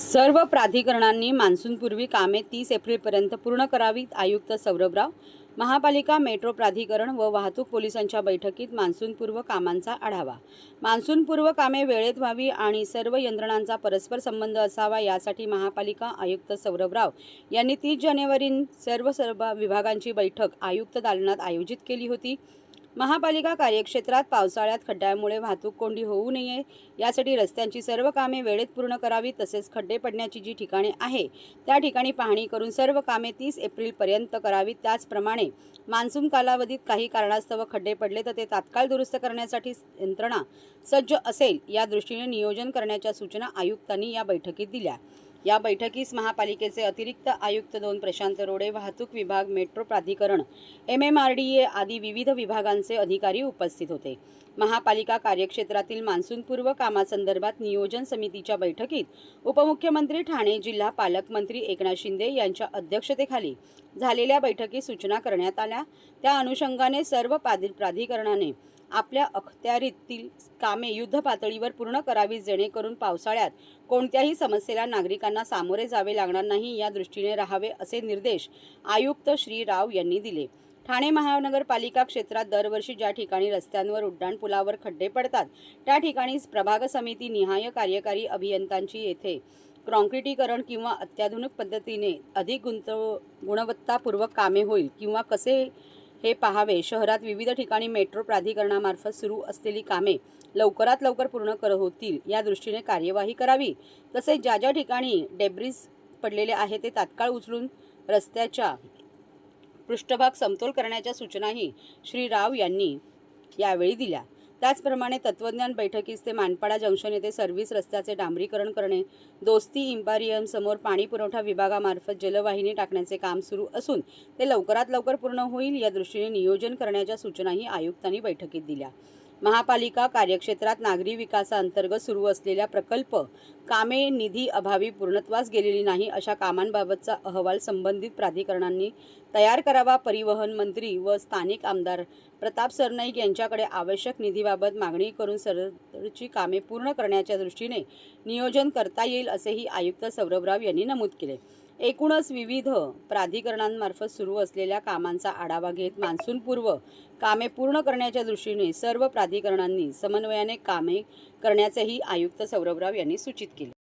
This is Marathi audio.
सर्व प्राधिकरणांनी मान्सूनपूर्वी कामे तीस एप्रिलपर्यंत पूर्ण करावीत आयुक्त सौरभराव. महापालिका मेट्रो प्राधिकरण व वाहतूक पोलिसांच्या बैठकीत मान्सूनपूर्व कामांचा आढावा. मान्सूनपूर्व कामे वेळेत व्हावी आणि सर्व यंत्रणांचा परस्पर संबंध असावा यासाठी महापालिका आयुक्त सौरभराव यांनी तीस जानेवारी सर्व सर्व विभागांची बैठक आयुक्त दालनात आयोजित केली होती. महापालिका कार्यक्षेत्रात पावसाळ्यात खड्ड्यामुळे वाहतूक कोंडी होऊ नये. यासाठी रस्त्यांची सर्व कामे वेळेत पूर्ण करावी तसेच खड्डे पडण्याची जी ठिकाणे आहे त्या ठिकाणी पाहणी करून सर्व कामे तीस एप्रिलपर्यंत करावीत. त्याचप्रमाणे मान्सून कालावधीत काही कारणास्तव खड्डे पडले तर ते तात्काळ दुरुस्त करण्यासाठी यंत्रणा सज्ज असेल या दृष्टीने नियोजन करण्याच्या सूचना आयुक्तांनी या बैठकीत दिल्या. या बैठकीस महापालिकेचे अतिरिक्त आयुक्त दोन प्रशांत रोडे वाहतूक विभाग मेट्रो प्राधिकरण M M R D A आदी विविध विभागांचे अधिकारी उपस्थित होते. महापालिका कार्यक्षेत्रातील मान्सूनपूर्व कामासंदर्भात नियोजन समितीच्या बैठकीत उपमुख्यमंत्री ठाणे जिल्हा पालकमंत्री एकनाथ शिंदे यांच्या अध्यक्षतेखाली झालेल्या बैठकीत सूचना करण्यात आल्या. त्या अनुषंगाने सर्व प्राधिकरणाने आपल्या अखत्यारीतील कामे युद्ध पातळीवर पूर्ण करावी जेणेकरून पावसाळ्यात कोणत्याही समस्येला नागरिकांना सामोरे जावे लागणार नाही या दृष्टीने राहावे असे निर्देश आयुक्त श्री राव यांनी दिले. ठाणे महानगरपालिका क्षेत्रात दरवर्षी ज्या ठिकाणी रस्त्यांवर उड्डाणपुलावर खड्डे पडतात त्या ठिकाणी प्रभाग समिती निहाय कार्यकारी अभियंत्यांची येथे कॉन्क्रिटीकरण किंवा अत्याधुनिक पद्धतीने अधिक गुंतव गुणवत्तापूर्वक कामे होईल किंवा कसे हे पाहावे. शहरात विविध ठिकाणी मेट्रो प्राधिकरणामार्फत सुरू असलेली कामे लवकरात लवकर पूर्ण कर होतील या दृष्टीने कार्यवाही करावी. तसेच ज्या ज्या ठिकाणी डेब्रिज पडलेले आहे ते तात्काळ उचलून रस्त्याच्या पृष्ठभाग समतोल करण्याच्या सूचनाही श्री राव यांनी यावेळी दिल्या. त्याचप्रमाणे तत्वज्ञान बैठकीस ते मानपाडा जंक्शन येथे सर्व्हिस रस्त्याचे डांबरीकरण करणे दोस्ती इम्पारियम समोर पाणी पुरवठा विभागामार्फत जलवाहिनी टाकण्याचे काम सुरू असून ते लवकरात लवकर पूर्ण होईल या दृष्टीने नियोजन करण्याच्या सूचनाही आयुक्तांनी बैठकीत दिल्या. महापालिका कार्यक्षेत्रात नागरी विकासाअंतर्गत सुरू असलेल्या प्रकल्प कामे निधी अभावी पूर्णत्वास गेलेली नाही अशा कामांबाबतचा अहवाल संबंधित प्राधिकरणांनी तयार करावा परिवहन मंत्री व स्थानिक आमदार प्रताप सरनाईक यांच्याकडे आवश्यक निधीबाबत मागणी करून सरची कामे पूर्ण करण्याच्या दृष्टीने नियोजन करता येईल असेही आयुक्त सौरभराव यांनी नमूद केले. एकूणच विविध प्राधिकरणांमार्फत सुरू असलेल्या कामांचा आढावा घेत मान्सूनपूर्व कामे पूर्ण करण्याच्या दृष्टीने सर्व प्राधिकरणांनी समन्वयाने कामे करण्याचेही आयुक्त सौरभराव यांनी सूचित केले.